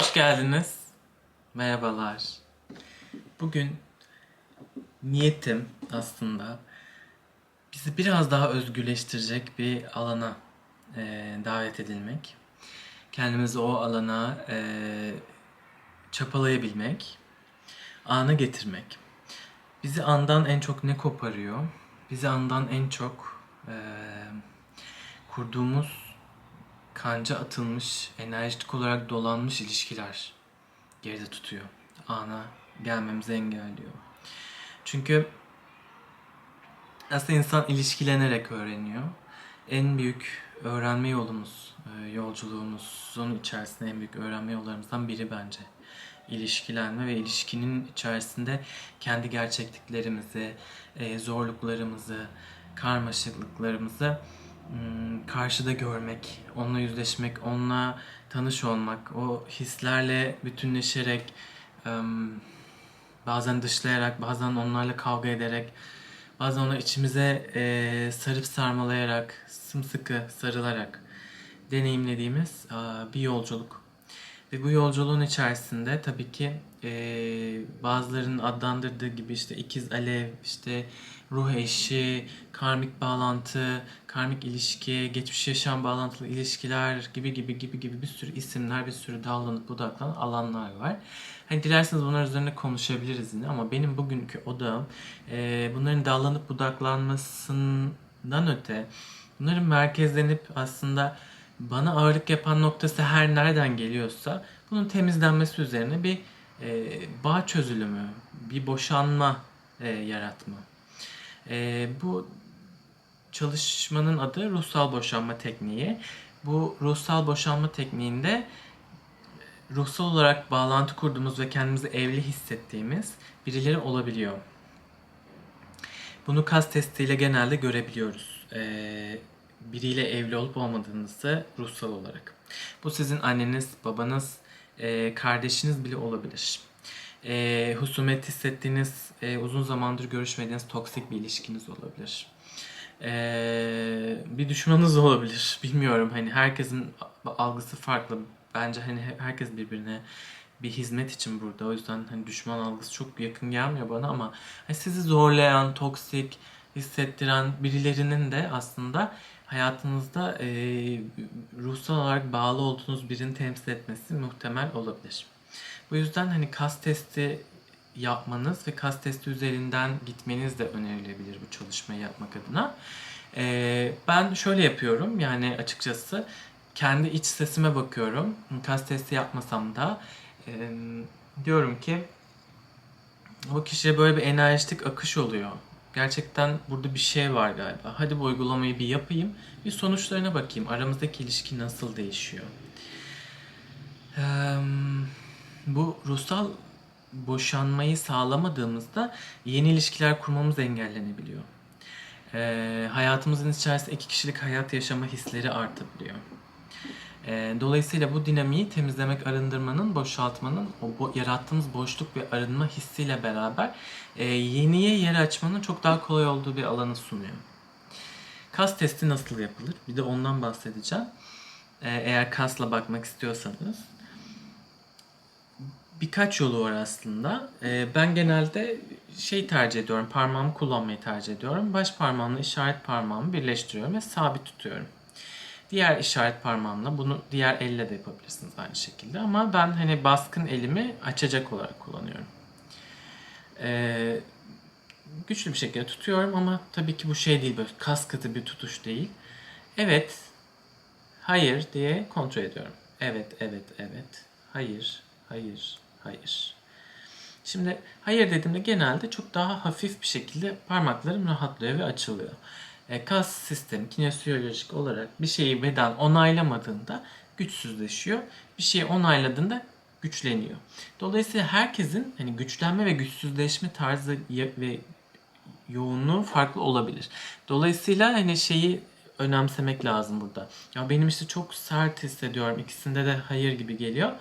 Hoş geldiniz. Merhabalar. Bugün niyetim aslında bizi biraz daha özgürleştirecek bir alana e, davet edilmek. Kendimizi o alana e, çapalayabilmek, ana getirmek. Bizi andan en çok ne koparıyor? Bizi andan en çok e, kurduğumuz kanca atılmış, enerjik olarak dolanmış ilişkiler geride tutuyor. Ana gelmemizi engelliyor. Çünkü aslında insan ilişkilenerek öğreniyor. En büyük öğrenme yolumuz, e, yolculuğumuzun içerisinde en büyük öğrenme yollarımızdan biri bence. İlişkilenme ve ilişkinin içerisinde kendi gerçekliklerimizi, e, zorluklarımızı, karmaşıklıklarımızı karşıda görmek, onunla yüzleşmek, onunla tanış olmak, o hislerle bütünleşerek, bazen dışlayarak, bazen onlarla kavga ederek, bazen onu içimize e, sarıp sarmalayarak, sımsıkı sarılarak deneyimlediğimiz bir yolculuk. Ve bu yolculuğun içerisinde tabii ki e, bazılarının adlandırdığı gibi işte ikiz alev, işte ruh eşi, karmik bağlantı, karmik ilişki, geçmiş yaşam bağlantılı ilişkiler gibi gibi gibi gibi bir sürü isimler, bir sürü dallanıp budaklanan alanlar var. Hani dilerseniz bunlar üzerine konuşabiliriz yine ama benim bugünkü odağım e, bunların dallanıp budaklanmasından öte bunların merkezlenip aslında bana ağırlık yapan noktası her nereden geliyorsa bunun temizlenmesi üzerine bir e, bağ çözülümü, bir boşanma e, yaratma. E, bu çalışmanın adı ruhsal boşanma tekniği. Bu ruhsal boşanma tekniğinde ruhsal olarak bağlantı kurduğumuz ve kendimizi evli hissettiğimiz birileri olabiliyor. Bunu kas testiyle genelde görebiliyoruz. Ee, biriyle evli olup olmadığınızı ruhsal olarak. Bu sizin anneniz, babanız, e, kardeşiniz bile olabilir. E, husumet hissettiğiniz, e, uzun zamandır görüşmediğiniz toksik bir ilişkiniz olabilir. E, bir düşmanınız olabilir. Bilmiyorum hani herkesin algısı farklı. Bence hani herkes birbirine bir hizmet için burada. O yüzden hani düşman algısı çok yakın gelmiyor bana ama hani sizi zorlayan, toksik hissettiren birilerinin de aslında hayatınızda e, ruhsal olarak bağlı olduğunuz birini temsil etmesi muhtemel olabilir. Bu yüzden hani kas testi yapmanız ve kas testi üzerinden gitmeniz de önerilebilir bu çalışmayı yapmak adına. E, ben şöyle yapıyorum yani açıkçası kendi iç sesime bakıyorum. Kas testi yapmasam da e, diyorum ki bu kişide böyle bir enerjik akış oluyor. Gerçekten burada bir şey var galiba. Hadi bu uygulamayı bir yapayım. Bir sonuçlarına bakayım. Aramızdaki ilişki nasıl değişiyor? Ee, bu ruhsal boşanmayı sağlamadığımızda yeni ilişkiler kurmamız engellenebiliyor. Ee, hayatımızın içerisinde iki kişilik hayat yaşama hisleri artabiliyor. Ee, dolayısıyla bu dinamiği temizlemek, arındırmanın, boşaltmanın, o bo- yarattığımız boşluk ve arınma hissiyle beraber e, yeniye yer açmanın çok daha kolay olduğu bir alanı sunuyor. Kas testi nasıl yapılır? Bir de ondan bahsedeceğim. Ee, eğer kasla bakmak istiyorsanız. Birkaç yolu var aslında. Ee, ben genelde şey tercih ediyorum, parmağımı kullanmayı tercih ediyorum. Baş parmağımla işaret parmağımı birleştiriyorum ve sabit tutuyorum. Diğer işaret parmağımla bunu diğer elle de yapabilirsiniz aynı şekilde. Ama ben hani baskın elimi açacak olarak kullanıyorum. Ee, güçlü bir şekilde tutuyorum ama tabii ki bu şey değil böyle kas katı bir tutuş değil. Evet, hayır diye kontrol ediyorum. Evet, evet, evet. Hayır, hayır, hayır. Şimdi hayır dediğimde genelde çok daha hafif bir şekilde parmaklarım rahatlıyor ve açılıyor. E, kas sistemi kinesiyolojik olarak bir şeyi beden onaylamadığında güçsüzleşiyor. Bir şeyi onayladığında güçleniyor. Dolayısıyla herkesin hani güçlenme ve güçsüzleşme tarzı ve yoğunluğu farklı olabilir. Dolayısıyla hani şeyi önemsemek lazım burada. Ya benim işte çok sert hissediyorum. İkisinde de hayır gibi geliyor.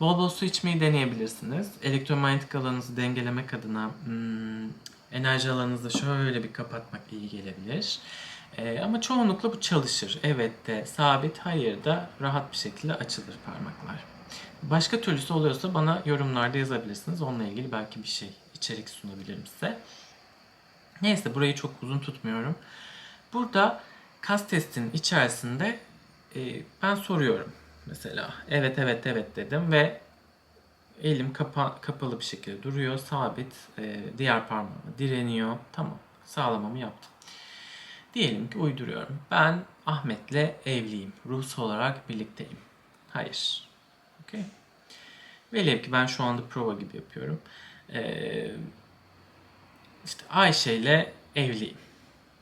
Bol bol su içmeyi deneyebilirsiniz. Elektromanyetik alanınızı dengelemek adına hmm, enerji alanınızı şöyle bir kapatmak iyi gelebilir. Ee, ama çoğunlukla bu çalışır. Evet de sabit, hayır da rahat bir şekilde açılır parmaklar. Başka türlüsü oluyorsa bana yorumlarda yazabilirsiniz. Onunla ilgili belki bir şey, içerik sunabilirim size. Neyse burayı çok uzun tutmuyorum. Burada kas testinin içerisinde e, ben soruyorum mesela. Evet evet evet dedim ve elim kapa, kapalı bir şekilde duruyor. Sabit. E, diğer parmağımı direniyor. Tamam. Sağlamamı yaptım. Diyelim ki uyduruyorum. Ben Ahmet'le evliyim. Ruhsal olarak birlikteyim. Hayır. Okey. Velev ki ben şu anda prova gibi yapıyorum. Ee, işte Ayşe ile evliyim.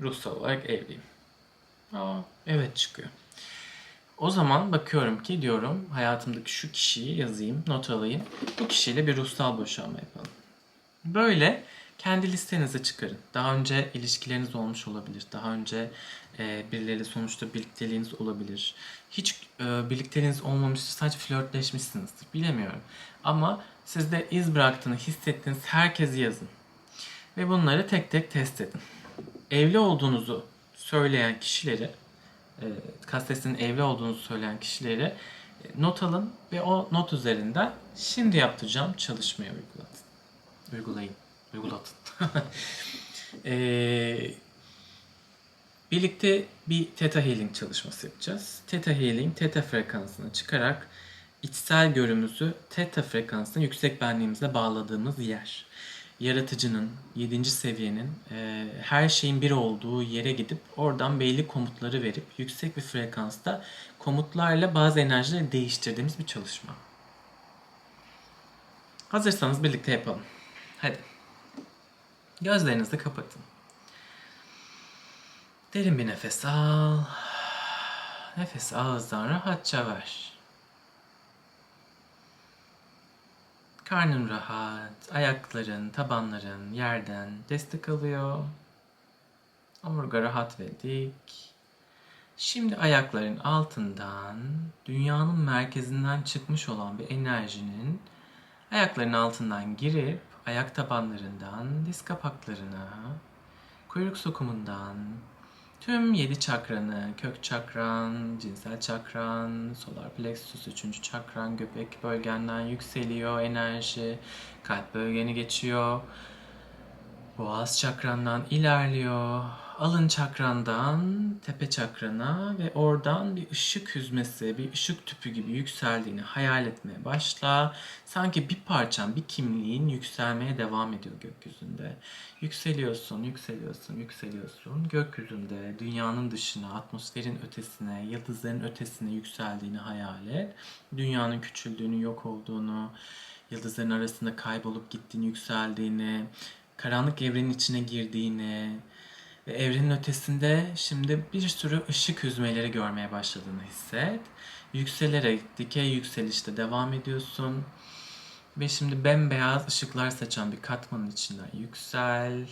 Ruhsal olarak evliyim. Aa, evet çıkıyor. O zaman bakıyorum ki diyorum hayatımdaki şu kişiyi yazayım, not alayım. Bu kişiyle bir ruhsal boşanma yapalım. Böyle kendi listenize çıkarın. Daha önce ilişkileriniz olmuş olabilir. Daha önce e, birileriyle sonuçta birlikteliğiniz olabilir. Hiç e, birlikteliğiniz olmamıştır. Sadece flörtleşmişsinizdir. Bilemiyorum. Ama sizde iz bıraktığını hissettiğiniz herkesi yazın. Ve bunları tek tek test edin. Evli olduğunuzu söyleyen kişileri, kastesinin evli olduğunuzu söyleyen kişileri e, not alın ve o not üzerinden şimdi yaptıracağım çalışmayı uygulatın. Uygulayın. Uygulatın. Ee, birlikte bir Theta Healing çalışması yapacağız. Theta Healing, Theta frekansına çıkarak içsel görümüzü Theta frekansına yüksek benliğimizle bağladığımız yer. Yaratıcının, 7. seviyenin e, her şeyin bir olduğu yere gidip oradan belli komutları verip yüksek bir frekansta komutlarla bazı enerjileri değiştirdiğimiz bir çalışma. Hazırsanız birlikte yapalım. Hadi. Gözlerinizi kapatın. Derin bir nefes al. Nefes ağızdan rahatça ver. Karnın rahat, ayakların, tabanların yerden destek alıyor. Omurga rahat ve dik. Şimdi ayakların altından dünyanın merkezinden çıkmış olan bir enerjinin ayakların altından girip ayak tabanlarından diz kapaklarına, kuyruk sokumundan tüm yedi çakranı, kök çakran, cinsel çakran, solar plexus, üçüncü çakran, göbek bölgenden yükseliyor enerji, kalp bölgeni geçiyor, boğaz çakrandan ilerliyor, alın çakrandan tepe çakrana ve oradan bir ışık hüzmesi, bir ışık tüpü gibi yükseldiğini hayal etmeye başla. Sanki bir parçan, bir kimliğin yükselmeye devam ediyor gökyüzünde. Yükseliyorsun, yükseliyorsun, yükseliyorsun. Gökyüzünde, dünyanın dışına, atmosferin ötesine, yıldızların ötesine yükseldiğini hayal et. Dünyanın küçüldüğünü, yok olduğunu, yıldızların arasında kaybolup gittiğini, yükseldiğini, karanlık evrenin içine girdiğini, ve evrenin ötesinde şimdi bir sürü ışık hüzmeleri görmeye başladığını hisset. Yükselerek dikey yükselişte devam ediyorsun. Ve şimdi bembeyaz ışıklar saçan bir katmanın içinden yüksel.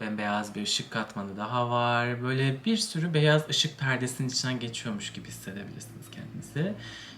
Bembeyaz bir ışık katmanı daha var. Böyle bir sürü beyaz ışık perdesinin içinden geçiyormuş gibi hissedebilirsiniz kendinizi.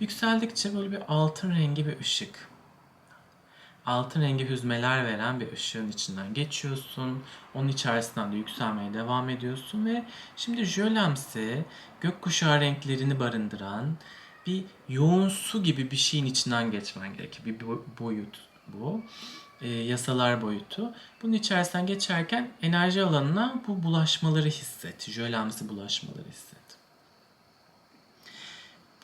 Yükseldikçe böyle bir altın rengi bir ışık altın rengi hüzmeler veren bir ışığın içinden geçiyorsun. Onun içerisinden de yükselmeye devam ediyorsun ve şimdi jölemsi gökkuşağı renklerini barındıran bir yoğun su gibi bir şeyin içinden geçmen gerekiyor. Bir boyut bu. E, yasalar boyutu. Bunun içerisinden geçerken enerji alanına bu bulaşmaları hisset. Jölemsi bulaşmaları hisset.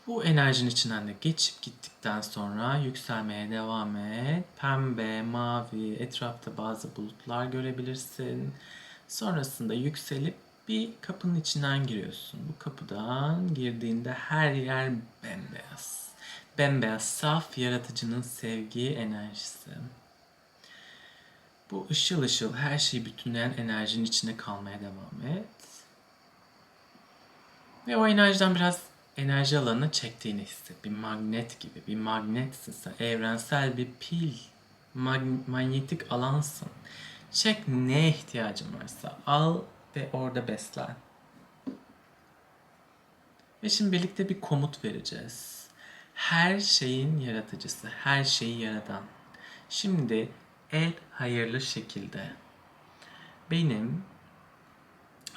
Bu enerjinin içinden de geçip gittikten sonra yükselmeye devam et. Pembe, mavi, etrafta bazı bulutlar görebilirsin. Sonrasında yükselip bir kapının içinden giriyorsun. Bu kapıdan girdiğinde her yer bembeyaz. Bembeyaz, saf yaratıcının sevgi enerjisi. Bu ışıl ışıl her şeyi bütünleyen enerjinin içinde kalmaya devam et. Ve o enerjiden biraz enerji alanına çektiğini hisset. Bir magnet gibi. Bir magnetsin sen. Evrensel bir pil. Mag- manyetik alansın. Çek neye ihtiyacın varsa. Al ve orada beslen. Ve şimdi birlikte bir komut vereceğiz. Her şeyin yaratıcısı, her şeyi yaradan. Şimdi en hayırlı şekilde benim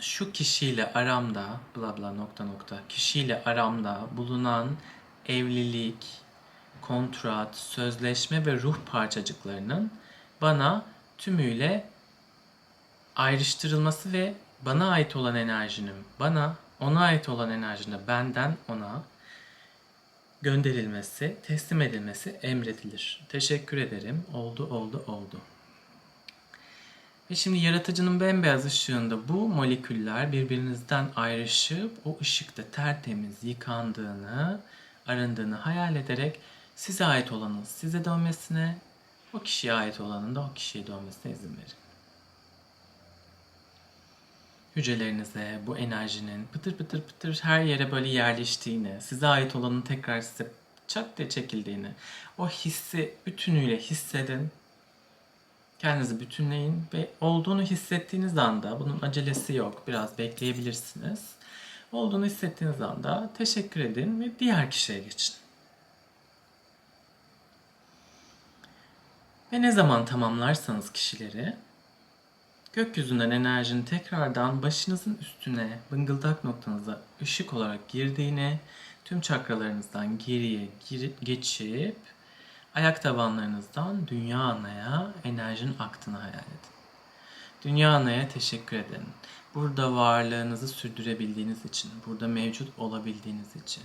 şu kişiyle aramda bla bla nokta nokta kişiyle aramda bulunan evlilik, kontrat, sözleşme ve ruh parçacıklarının bana tümüyle ayrıştırılması ve bana ait olan enerjinin bana, ona ait olan enerjinin de benden ona gönderilmesi, teslim edilmesi emredilir. Teşekkür ederim. Oldu, oldu, oldu. Ve şimdi yaratıcının bembeyaz ışığında bu moleküller birbirinizden ayrışıp o ışıkta tertemiz yıkandığını, arındığını hayal ederek size ait olanın size dönmesine, o kişiye ait olanın da o kişiye dönmesine izin verin. Hücrelerinize bu enerjinin pıtır pıtır pıtır her yere böyle yerleştiğini, size ait olanın tekrar size çat diye çekildiğini, o hissi bütünüyle hissedin. Kendinizi bütünleyin ve olduğunu hissettiğiniz anda, bunun acelesi yok, biraz bekleyebilirsiniz. Olduğunu hissettiğiniz anda teşekkür edin ve diğer kişiye geçin. Ve ne zaman tamamlarsanız kişileri, gökyüzünden enerjinin tekrardan başınızın üstüne, bıngıldak noktanıza ışık olarak girdiğini, tüm çakralarınızdan geriye girip geçip ayak tabanlarınızdan dünya anaya enerjinin aktığını hayal edin. Dünya anaya teşekkür edin. Burada varlığınızı sürdürebildiğiniz için, burada mevcut olabildiğiniz için,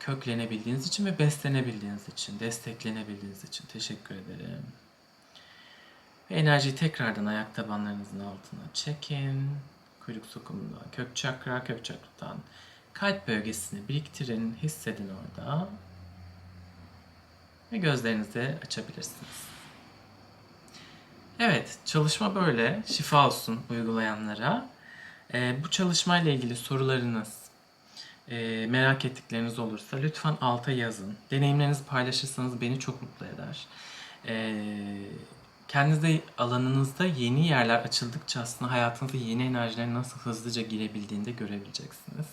köklenebildiğiniz için ve beslenebildiğiniz için, desteklenebildiğiniz için teşekkür ederim. Ve enerjiyi tekrardan ayak tabanlarınızın altına çekin. Kuyruk sokumundan, kök çakra, kök çakradan kalp bölgesini biriktirin, hissedin orada. Ve gözlerinizi açabilirsiniz. Evet, çalışma böyle. Şifa olsun uygulayanlara. Ee, bu çalışmayla ilgili sorularınız, e, merak ettikleriniz olursa lütfen alta yazın. Deneyimlerinizi paylaşırsanız beni çok mutlu eder. Ee, kendinize alanınızda yeni yerler açıldıkça aslında hayatınıza yeni enerjilerin nasıl hızlıca girebildiğini de görebileceksiniz.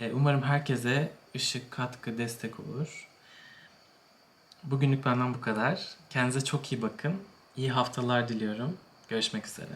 Ee, umarım herkese ışık, katkı, destek olur. Bugünlük benden bu kadar. Kendinize çok iyi bakın. İyi haftalar diliyorum. Görüşmek üzere.